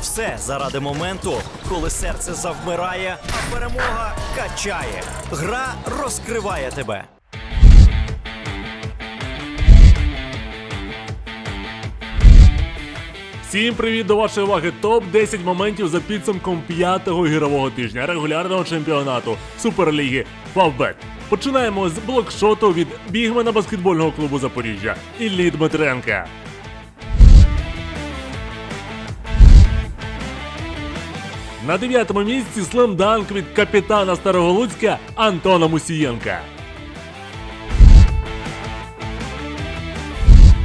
Все заради моменту, коли серце завмирає, а перемога качає. Гра розкриває тебе. Всім привіт до вашої уваги. Топ 10 моментів за підсумком п'ятого ігрового тижня регулярного чемпіонату Суперліги Фавбет. Починаємо з блокшоту від бігмена баскетбольного клубу Запоріжжя Іллі Дмитренка. На дев'ятому місці слемданк від капітана Староголуцька Антона Мусієнка.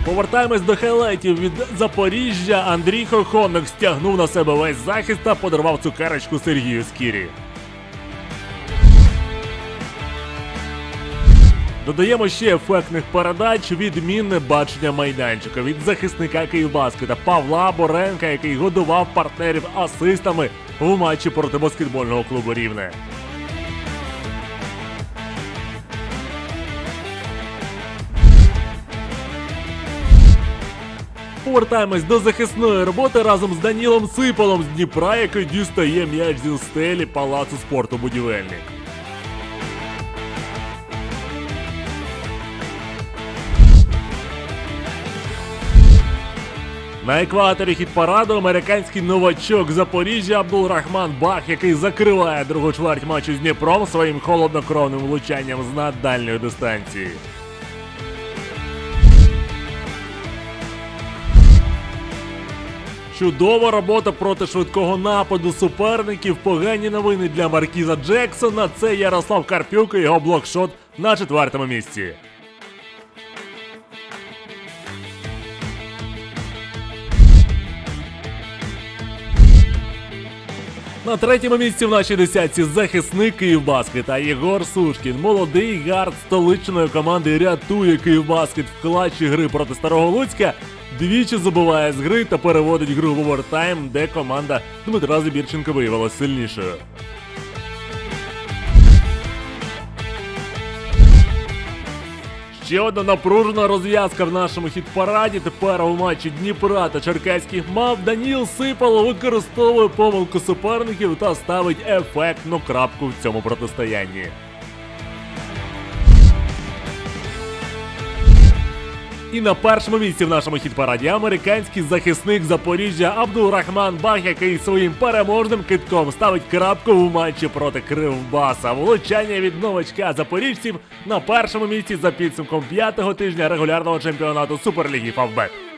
Повертаємось до хайлайтів від Запоріжжя. Андрій Хохонок стягнув на себе весь захист та подарував цукерочку Сергію Скірі. Додаємо ще ефектних передач, відмінне бачення майданчика від захисника Київбаскета Павла Боренка, який годував партнерів асистами в матчі проти баскетбольного клубу Рівне. Повертаємось до захисної роботи разом з Данілом Сипалом з Дніпра, який дістає м'яч зі стелі палацу спорту будівельник. На екваторі хіт-параду американський новачок Запоріжжя Абдулрахман Бах, який закриває другу чверть матчу з Дніпром своїм холоднокровним влучанням з наддальної дистанції. Чудова робота проти швидкого нападу суперників. Погані новини для Маркіза Джексона. Це Ярослав Карпюк і його блокшот на четвертому місці. На третьому місці в нашій десятці захисник Київбаскет, а Єгор Сушкін, молодий гард столичної команди, рятує Київбаскет в клатчі гри проти Старого Луцька. Двічі забуває з гри та переводить гру в овертайм, де команда Дмитра Забірченка виявилася сильнішою. Ще одна напружена розв'язка в нашому хіт-параді. Тепер у матчі Дніпра та Черкаських мав Даніл Сипало використовує помилку суперників та ставить ефектну крапку в цьому протистоянні. І на першому місці в нашому хіт-параді американський захисник Запоріжжя Абдулрахман Бах, який своїм переможним китком ставить крапку в матчі проти Кривбаса. Влучання від новачка запоріжців на першому місці за підсумком п'ятого тижня регулярного чемпіонату Суперліги Фавбет.